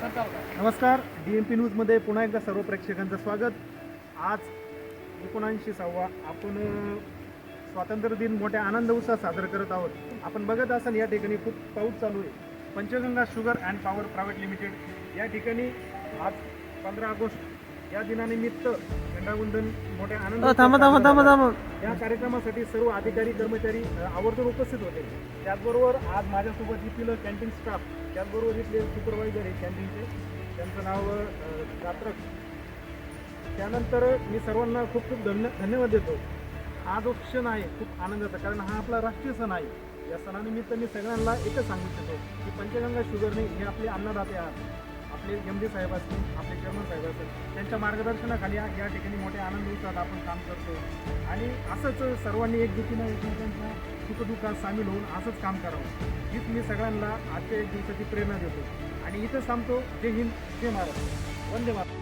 नमस्कार D M P न्यूजमध्ये पुन्हा एकदा सर्व प्रेक्षकांचं स्वागत. आज एकोणऐंशी सहावा आपण स्वातंत्र्य दिन मोठ्या आनंद उत्साहात साजरा करत आहोत. आपण बघत असाल या ठिकाणी खूप पाऊस चालू आहे. Panchganga sugar and power private limited या ठिकाणी आज पंधरा ऑगस्ट या दिनानिमित्त अ, थांबा थांबा थांबा थांबा. या कार्यक्रमासाठी सर्व अधिकारी कर्मचारी आवर्जून उपस्थित होते. त्याचबरोबर आज माझ्यासोबत येथील कॅन्टीन स्टाफ त्याचबरोबर इथले सुपरवायझर आहे कॅन्टीनचे त्यांचं नाव जात्रक. त्यानंतर मी सर्वांना खूप खूप धन्य धन्यवाद देतो. हा जो क्षण आहे खूप आनंदाचा कारण हा आपला राष्ट्रीय सण आहे. या सणानिमित्त मी सगळ्यांना एकच सांगू इच्छितो की पंचगंगा शुगरने हे आपले अन्नदाते आहात. आपले एम डी साहेब असतील आपले चेअरमन साहेब असतील त्यांच्या मार्गदर्शनाखाली या या ठिकाणी मोठ्या आनंद उत्साहात आपण काम करतो. आणि असंच सर्वांनी एकजुटीनं एकमेकांच्या सुखदुःखात सामील होऊन असंच काम करावं. हीच मी सगळ्यांना आजच्या एक दिवसाची प्रेरणा देतो. आणि इथं सांगतो जय हिंद जय महाराष्ट्र वंदे मातरम.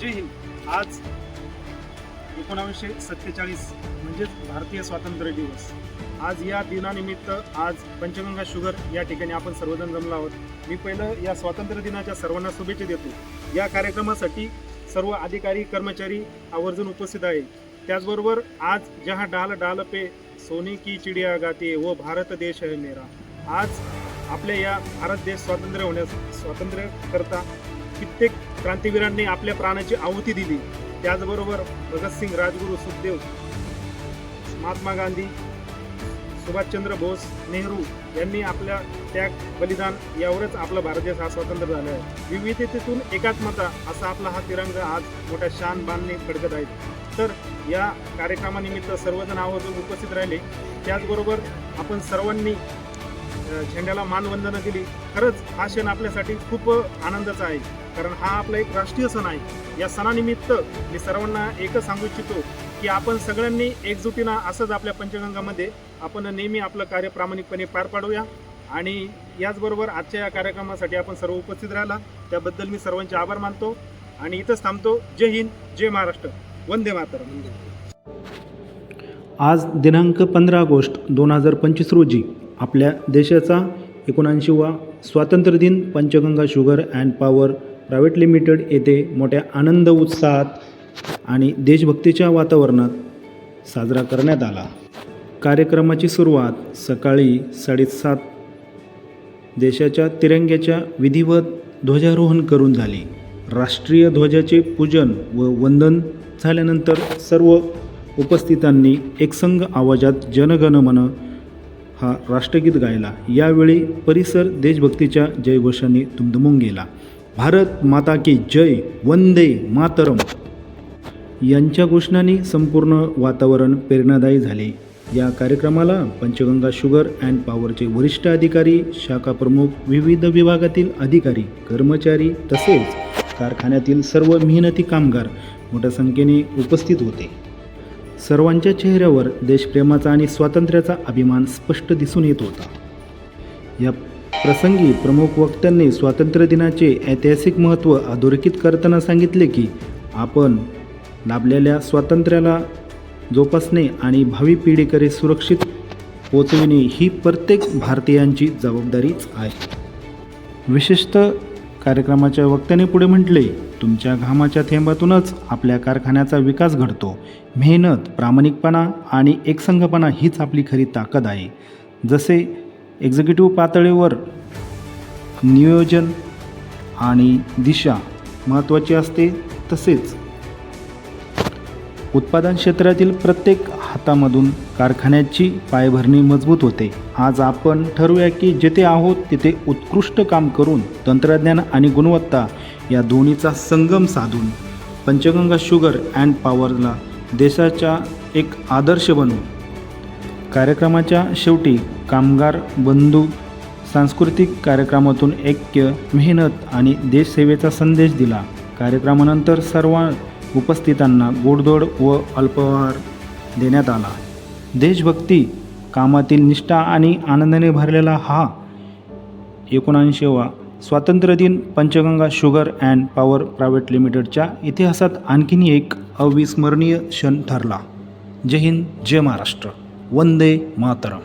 जय हिंद. आज एकोणावीसशे सत्तेचाळीस म्हणजेच भारतीय स्वातंत्र्य दिवस. आज या दिनानिमित्त आज पंचगंगा शुगर या ठिकाणी आपण सर्वजण जमलो आहोत. मी पहिलं या स्वातंत्र्य दिनाच्या सर्वांना शुभेच्छा देतो. या कार्यक्रमासाठी सर्व अधिकारी कर्मचारी आवर्जून उपस्थित आहे. त्याचबरोबर आज जहा डाल डाल पे सोने की चिडिया गाते व भारत देश है मेरा. आज आपल्या या भारत देश स्वातंत्र्य होण्यास स्वातंत्र्य करता कित्येक क्रांतीवीरांनी आपल्या प्राणाची आहुती दिली. त्याचबरोबर भगतसिंग राजगुरू सुखदेव महात्मा गांधी सुभाषचंद्र बोस नेहरू यांनी आपल्या त्याग बलिदान यावरच आपला भारत देश हा स्वतंत्र झाला आहे. विविधतेतून एकात्मता असा आपला हा तिरंगा आज मोठ्या शान बांधणे फडकत आहेत तर या कार्यक्रमानिमित्त सर्वजण आवर्जून उपस्थित राहिले. त्याचबरोबर आपण सर्वांनी झेंड्याला मानवंदना दिली. खरंच हा क्षण आपल्यासाठी खूप आनंदाचा आहे. कारण हा आपला एक राष्ट्रीय सण आहे. या सणानिमित्त मी सर्वांना एकच सांगू इच्छितो की आपण सगळ्यांनी एकजुटीनं असंच आपल्या पंचगंगामध्ये आपण नेहमी आपलं कार्य प्रामाणिकपणे पार पाडूया. आणि याचबरोबर आजच्या या कार्यक्रमासाठी आपण सर्व उपस्थित राहिला. त्याबद्दल मी सर्वांचे आभार मानतो. आणि इथंच थांबतो. जय हिंद जय महाराष्ट्र. वंदे मातरम. आज दिनांक पंधरा ऑगस्ट दोन हजार पंचवीस रोजी आपल्या देशाचा एकोणऐंशीवा स्वातंत्र्य दिन Panchganga sugar and power private limited येथे मोठ्या आनंद उत्साहात आणि देशभक्तीच्या वातावरणात साजरा करण्यात आला. कार्यक्रमाची सुरुवात सकाळी साडेसात देशाच्या तिरंग्याच्या विधिवत ध्वजारोहण करून झाली. राष्ट्रीय ध्वजाचे पूजन व वंदन झाल्यानंतर सर्व उपस्थितांनी एकसंग आवाजात जनगण मन हा राष्ट्रगीत गायला. यावेळी परिसर देशभक्तीच्या जयघोषाने दुमदुमून गेला. भारत माता की जय वंदे मातरम यांच्या घोषणांनी संपूर्ण वातावरण प्रेरणादायी झाले. या कार्यक्रमाला पंचगंगा शुगर अँड पॉवरचे वरिष्ठ अधिकारी शाखा प्रमुख विविध विभागातील अधिकारी कर्मचारी तसेच कारखान्यातील सर्व मेहनती कामगार मोठ्या संख्येने उपस्थित होते. सर्वांच्या चेहऱ्यावर देशप्रेमाचा आणि स्वातंत्र्याचा अभिमान स्पष्ट दिसून येत होता. या प्रसंगी प्रमुख वक्त्यांनी स्वातंत्र्य दिनाचे ऐतिहासिक महत्त्व अधोरेखित करताना सांगितले की आपण लाभलेल्या स्वातंत्र्याला जोपासणे आणि भावी पिढीकडे सुरक्षित पोचविणे ही प्रत्येक भारतीयांची जबाबदारीच आहे. विशेषतः कार्यक्रमाच्या वक्त्याने पुढे म्हटले तुमच्या घामाच्या थेंबातूनच आपल्या कारखान्याचा विकास घडतो. मेहनत प्रामाणिकपणा आणि एकसंघपणा हीच आपली खरी ताकद आहे. जसे एक्झिक्युटिव्ह पातळीवर नियोजन आणि दिशा महत्त्वाची असते तसेच उत्पादन क्षेत्रातील प्रत्येक हातामधून कारखान्याची पायभरणी मजबूत होते. आज आपण ठरवूया की जेथे आहोत तिथे उत्कृष्ट काम करून तंत्रज्ञान आणि गुणवत्ता या दोन्हीचा संगम साधून पंचगंगा शुगर अँड पॉवरला देशाचा एक आदर्श बनवू कार्यक्रमाच्या शेवटी कामगार बंधू सांस्कृतिक कार्यक्रमातून ऐक्य मेहनत आणि देशसेवेचा संदेश दिला. कार्यक्रमानंतर सर्वां उपस्थितांना गोडधोड व अल्पहार देण्यात आला. देशभक्ती कामातील निष्ठा आणि आनंदाने भरलेला हा एकोणऐंशीवा स्वातंत्र्य दिन Panchganga sugar and power private लिमिटेडच्या इतिहासात आणखीन एक अविस्मरणीय क्षण ठरला. जय हिंद जय महाराष्ट्र. वंदे मातरम.